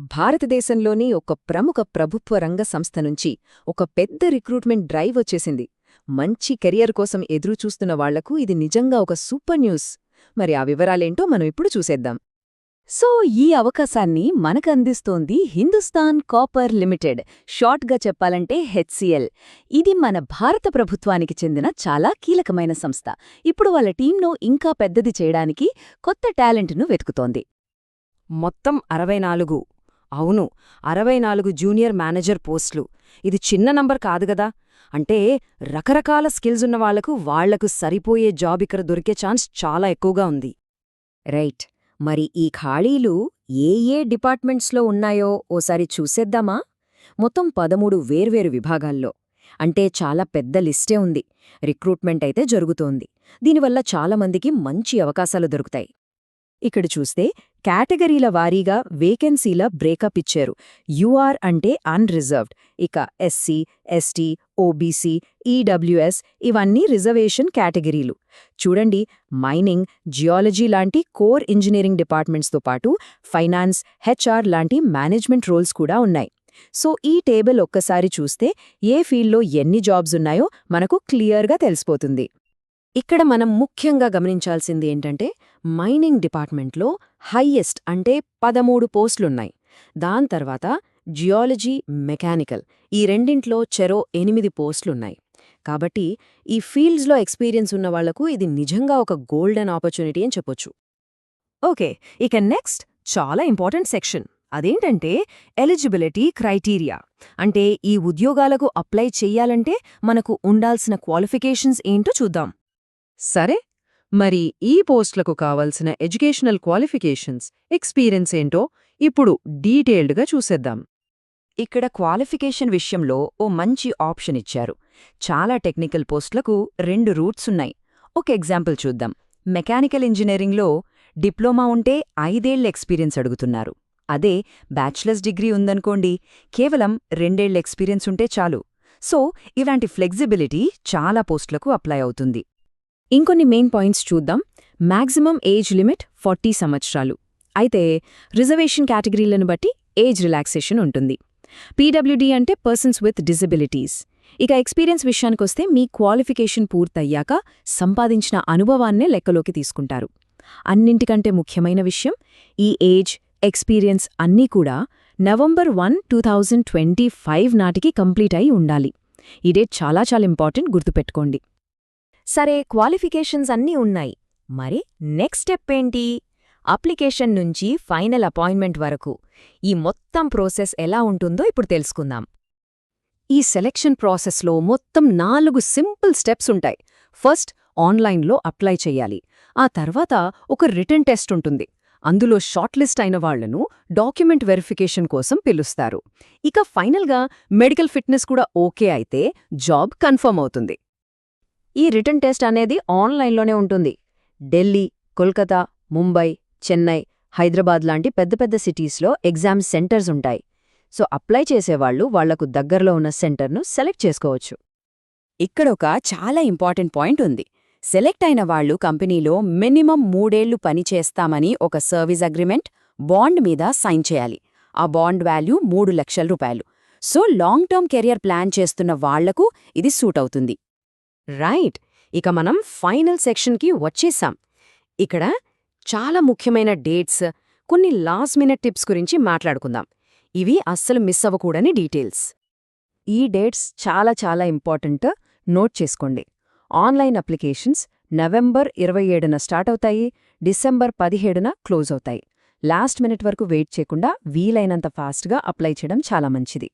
భారతదేశంలోని ఒక ప్రముఖ ప్రభుత్వ రంగ సంస్థ నుంచి ఒక పెద్ద రిక్రూట్మెంట్ డ్రైవ్ వచ్చేసింది. మంచి కెరియర్ కోసం ఎదురుచూస్తున్న వాళ్ళకు ఇది నిజంగా ఒక సూపర్ న్యూస్. మరి ఆ వివరాలేంటో మనం ఇప్పుడు చూసేద్దాం. సో ఈ అవకాశాన్ని మనకందిస్తోంది హిందుస్థాన్ కాపర్ లిమిటెడ్. షార్ట్గా చెప్పాలంటే హెచ్సిఎల్. ఇది మన భారత ప్రభుత్వానికి చెందిన చాలా కీలకమైన సంస్థ. ఇప్పుడు వాళ్ళ టీంను ఇంకా పెద్దది చేయడానికి కొత్త టాలెంట్ను వెతుకుతోంది. మొత్తం అరవై నాలుగు అవును అరవై నాలుగు జూనియర్ మేనేజర్ పోస్టులు. ఇది చిన్న నంబర్ కాదు గదా. అంటే రకరకాల స్కిల్స్ ఉన్న వాళ్ళకు వాళ్ళకు సరిపోయే జాబ్ ఇక్కడ దొరికే ఛాన్స్ చాలా ఎక్కువగా ఉంది. రైట్. మరి ఈ ఖాళీలు ఏ ఏ డిపార్ట్మెంట్స్లో ఉన్నాయో ఓసారి చూసేద్దామా? మొత్తం పదమూడు వేర్వేరు విభాగాల్లో. అంటే చాలా పెద్ద లిస్టే ఉంది. రిక్రూట్మెంట్ అయితే జరుగుతోంది. దీనివల్ల చాలామందికి మంచి అవకాశాలు దొరుకుతాయి. ఇక్కడ చూస్తే కేటగిరీల వారీగా వేకెన్సీల బ్రేకప్ ఇచ్చారు. యూఆర్ అంటే అన్రిజర్వ్డ్. ఇక ఎస్సీ ఎస్టీ ఓబీసీ ఈడబ్ల్యూఎస్ ఇవన్నీ రిజర్వేషన్ కేటగిరీలు. చూడండి మైనింగ్ జియాలజీ లాంటి కోర్ ఇంజనీరింగ్ డిపార్ట్మెంట్స్తో పాటు ఫైనాన్స్ హెచ్ఆర్ లాంటి మేనేజ్మెంట్ రోల్స్ కూడా ఉన్నాయి. సో ఈ టేబుల్ ఒక్కసారి చూస్తే ఏ ఫీల్డ్లో ఎన్ని జాబ్స్ ఉన్నాయో మనకు క్లియర్గా తెలిసిపోతుంది. ఇక్కడ మనం ముఖ్యంగా గమనించాల్సింది ఏంటంటే మైనింగ్ డిపార్ట్మెంట్లో హయ్యెస్ట్ అంటే పదమూడు పోస్టులున్నాయి. దాని తర్వాత జియాలజీ మెకానికల్ ఈ రెండింట్లో చెరో ఎనిమిది పోస్టులున్నాయి. కాబట్టి ఈ ఫీల్డ్స్లో ఎక్స్పీరియన్స్ ఉన్న వాళ్ళకు ఇది నిజంగా ఒక గోల్డెన్ ఆపర్చునిటీ అని చెప్పొచ్చు. ఓకే ఇక నెక్స్ట్ చాలా ఇంపార్టెంట్ సెక్షన్. అదేంటంటే ఎలిజిబిలిటీ క్రైటీరియా. అంటే ఈ ఉద్యోగాలకు అప్లై చెయ్యాలంటే మనకు ఉండాల్సిన క్వాలిఫికేషన్స్ ఏంటో చూద్దాం. సరే మరి ఈ పోస్టులకు కావలసిన ఎడ్యుకేషనల్ క్వాలిఫికేషన్స్ ఎక్స్పీరియన్స్ ఏంటో ఇప్పుడు డీటెయిల్డ్గా చూసేద్దాం. ఇక్కడ క్వాలిఫికేషన్ విషయంలో ఓ మంచి ఆప్షన్ ఇచ్చారు. చాలా టెక్నికల్ పోస్టులకు రెండు రూట్స్ ఉన్నాయి. ఒక ఎగ్జాంపుల్ చూద్దాం. మెకానికల్ ఇంజనీరింగ్లో డిప్లొమా ఉంటే ఐదేళ్ళ ఎక్స్పీరియన్స్ అడుగుతున్నారు. అదే బ్యాచిలర్స్ డిగ్రీ ఉందనుకోండి కేవలం రెండేళ్ళ ఎక్స్పీరియన్స్ ఉంటే చాలు. సో ఇలాంటి ఫ్లెక్సిబిలిటీ చాలా పోస్టులకు అప్లై అవుతుంది. ఇంకొన్ని మెయిన్ పాయింట్స్ చూద్దాం. మ్యాక్సిమం ఏజ్ లిమిట్ ఫార్టీ సంవత్సరాలు. అయితే రిజర్వేషన్ కేటగిరీలను బట్టి ఏజ్ రిలాక్సేషన్ ఉంటుంది. పీడబ్ల్యూడీ అంటే పర్సన్స్ విత్ డిజబిలిటీస్ ఇక ఎక్స్పీరియన్స్ విషయానికొస్తే మీ క్వాలిఫికేషన్ పూర్తయ్యాక సంపాదించిన అనుభవాన్నే లెక్కలోకి తీసుకుంటారు. అన్నింటికంటే ముఖ్యమైన విషయం ఈ ఏజ్ ఎక్స్పీరియన్స్ అన్నీ కూడా November one two thousand twenty five నాటికి కంప్లీట్ అయి ఉండాలి. ఈ డేట్ చాలా చాలా ఇంపార్టెంట్ గుర్తుపెట్టుకోండి. సరే క్వాలిఫికేషన్స్ అన్నీ ఉన్నాయి. మరి నెక్స్ట్ స్టెప్ ఏంటి? అప్లికేషన్ నుంచి ఫైనల్ అపాయింట్మెంట్ వరకు ఈ మొత్తం ప్రోసెస్ ఎలా ఉంటుందో ఇప్పుడు తెలుసుకుందాం. ఈ సెలెక్షన్ ప్రాసెస్లో మొత్తం నాలుగు సింపుల్ స్టెప్స్ ఉంటాయి. ఫస్ట్ ఆన్లైన్లో అప్లై చెయ్యాలి ఆ తర్వాత ఒక రిటర్న్ టెస్ట్ ఉంటుంది. అందులో షార్ట్లిస్ట్ అయిన వాళ్ళను డాక్యుమెంట్ వెరిఫికేషన్ కోసం పిలుస్తారు. ఇక ఫైనల్గా మెడికల్ ఫిట్నెస్ కూడా ఓకే అయితే జాబ్ కన్ఫర్మ్ అవుతుంది. ఈ రిటర్న్ టెస్ట్ అనేది ఆన్లైన్లోనే ఉంటుంది. ఢిల్లీ కోల్కతా ముంబై చెన్నై హైదరాబాద్ లాంటి పెద్ద పెద్ద సిటీస్లో ఎగ్జామ్ సెంటర్స్ ఉంటాయి. సో అప్లై చేసేవాళ్ళు వాళ్ళకు దగ్గరలో ఉన్న సెంటర్ను సెలెక్ట్ చేసుకోవచ్చు. ఇక్కడొక చాలా ఇంపార్టెంట్ పాయింట్ ఉంది. సెలెక్ట్ అయిన వాళ్ళు కంపెనీలో మినిమం మూడేళ్ళు పనిచేస్తామని ఒక సర్వీస్ అగ్రిమెంట్ బాండ్ మీద సైన్ చేయాలి. ఆ బాండ్ వాల్యూ మూడు లక్షల రూపాయలు. So long term career plan చేస్తున్న వాళ్ళకు ఇది సూట్ అవుతుంది. రైట్. ఇక మనం ఫైనల్ సెక్షన్కి వచ్చేసాం. ఇక్కడ చాలా ముఖ్యమైన డేట్స్ కొన్ని లాస్ట్ మినిట్ టిప్స్ గురించి మాట్లాడుకుందాం. ఇవి అస్సలు మిస్ అవ్వకూడని డీటెయిల్స్. ఈ డేట్స్ చాలా చాలా ఇంపార్టెంట్ నోట్ చేసుకోండి. ఆన్లైన్ అప్లికేషన్స్ నవంబర్ ఇరవై ఏడున స్టార్ట్ అవుతాయి డిసెంబర్ పదిహేడున క్లోజ్ అవుతాయి. లాస్ట్ మినిట్ వరకు వెయిట్ చేయకుండా వీలైనంత ఫాస్ట్గా అప్లై చేయడం చాలా మంచిది.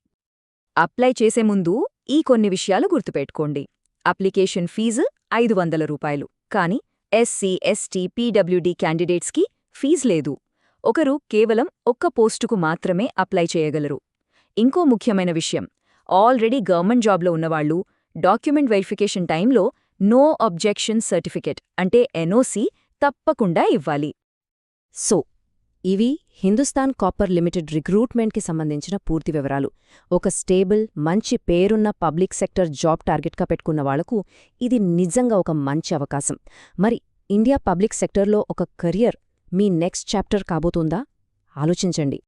అప్లై చేసే ముందు ఈ కొన్ని విషయాలు గుర్తుపెట్టుకోండి. అప్లికేషన్ ఫీజు ఐదు వందల రూపాయలు. కానీ ఎస్సీ ఎస్టీ పీడబ్ల్యూడీ క్యాండిడేట్స్కి ఫీజ్ లేదు. ఒకరు కేవలం ఒక్క పోస్టుకు మాత్రమే అప్లై చేయగలరు. ఇంకో ముఖ్యమైన విషయం ఆల్రెడీ గవర్నమెంట్ జాబ్లో ఉన్నవాళ్ళు డాక్యుమెంట్ వెరిఫికేషన్ టైంలో నో అబ్జెక్షన్ సర్టిఫికెట్ అంటే ఎన్ఓసి తప్పకుండా ఇవ్వాలి. సో ఇవి హిందుస్థాన్ కాపర్ లిమిటెడ్ రిక్రూట్మెంట్కి సంబంధించిన పూర్తి వివరాలు. ఒక స్టేబుల్ మంచి పేరున్న పబ్లిక్ సెక్టర్ జాబ్ టార్గెట్గా పెట్టుకున్న వాళ్ళకు ఇది నిజంగా ఒక మంచి అవకాశం. మరి ఇండియా పబ్లిక్ సెక్టర్లో ఒక కెరియర్ మీ నెక్స్ట్ చాప్టర్ కాబోతుందా? ఆలోచించండి.